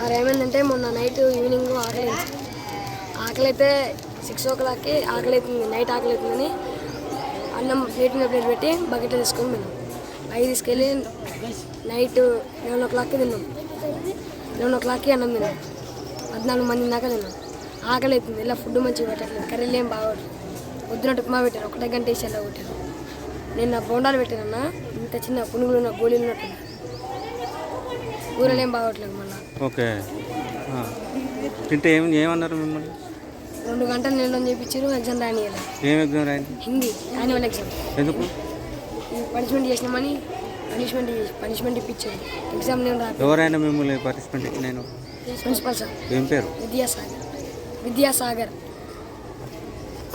Sir ఏమైందంటే మొన్న night evening ఆకలి ఆకలి అయితే సిక్స్ ఓ క్లాక్కి ఆకలి అవుతుంది నైట్ ఆకలి అవుతుందని అన్నం ప్లేట్ మీద ప్లేట్ పెట్టి బకెట్లో తీసుకొని తిన్నాం. అవి తీసుకెళ్ళి నైట్ లెవెన్ ఓ క్లాక్కి తిన్నాం. లెవెన్ ఓ క్లాక్కి అన్నం తిన్నాం. పద్నాలుగు మంది దాకా తిన్నాం. ఆకలి అవుతుంది ఇలా ఫుడ్ మంచిగా పెట్టట్లేదు కర్రీలు ఏం బాగోట్లేదు పొద్దున ఉప్మా పెట్టారు ఒకటే గంట వేసి అలా కొట్టారు. నేను నా బోండాలు పెట్టానన్నా ఇంత చిన్న పునుగులు ఉన్న గోళీలు ఉన్నట్టు కూరలు ఏం బాగోట్లేదు మళ్ళీ ఓకే. తింటే ఏం ఏమన్నారు మిమ్మల్ని? రెండు గంటలు నిండని చేయించారు ఎగ్జామ్ రానియాలి ఏం ఎగ్జామ్ రాయండి హిందీ యాన్యువల్ ఎగ్జామ్. ఎందుకు? పనిష్మెంట్ చేసినామని పనిష్మెంట్ పనిష్మెంట్ ఇప్పించారు ఎగ్జామ్ నేను రాదు ఎవరైనా మిమ్మల్ని పనిష్మెంట్ నేను ప్రిన్సిపల్ సార్. ఏం పేరు? విద్యాసాగర్ విద్యాసాగర్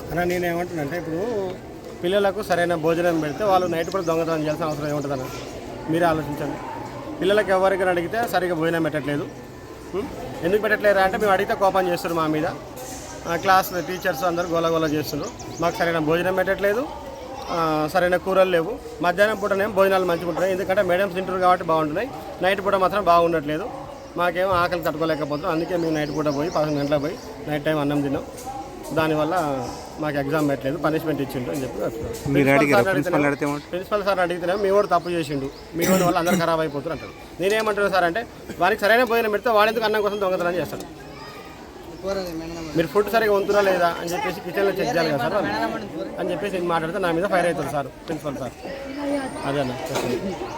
అన్న నేను ఏమంటున్నానంటే ఇప్పుడు పిల్లలకు సరైన భోజనం పెడితే వాళ్ళు నైట్ కూడా దొంగతనం చేయాల్సిన అవసరం ఏముంటుందన్న? మీరే ఆలోచించండి. పిల్లలకి ఎవరికైనా అడిగితే సరిగ్గా భోజనం పెట్టట్లేదు. ఎందుకు పెట్టట్లేరు అంటే మేము అడిగితే కోపం చేస్తారు మా మీద. క్లాస్ టీచర్స్ అందరూ గోల చేస్తున్నారు. మాకు సరైన భోజనం పెట్టట్లేదు. సరైన కూరలు లేవు. మధ్యాహ్నం పూటనే భోజనాలు మంచిగా ఉంటున్నాయి. ఎందుకంటే మేడమ్స్ తింటారు కాబట్టి బాగుంటున్నాయి. నైట్ పూట మాత్రం బాగుండట్లేదు. మాకేమో ఆకలి తట్టుకోలేకపోతున్నాం. అందుకే మేము నైట్ పూట పోయి పదకొండు గంటల పోయి నైట్ టైం అన్నం తిన్నాం. దానివల్ల మాకు ఎగ్జామ్ పెట్టలేదు పనిష్మెంట్ ఇచ్చిండు అని చెప్పి చెప్తున్నాడు. మీరు అడిగారా ప్రిన్సిపల్ అడిగితే? ప్రిన్సిపల్ సార్ అడిగితేనే మీ వాడు తప్పు చేసిండు మీ వాడి వల్ల అందరు ఖరాబ్ అయిపోతారు అంటాడు నేనేమంటున్నా సార్ అంటే వానికి సరైన భోజనం పెడితే వాడెందుకు అన్నం కోసం దొంగతనం చేస్తాడు మీరు ఫుడ్ సరిగా ఉంటున్నా లేదా అని చెప్పేసి కిచెన్లో చెక్ చేయాలి కదా సార్. అని చెప్పేసి మాట్లాడితే నా మీద ఫైర్ అవుతారు సార్ ప్రిన్సిపల్ సార్ అదే అన్న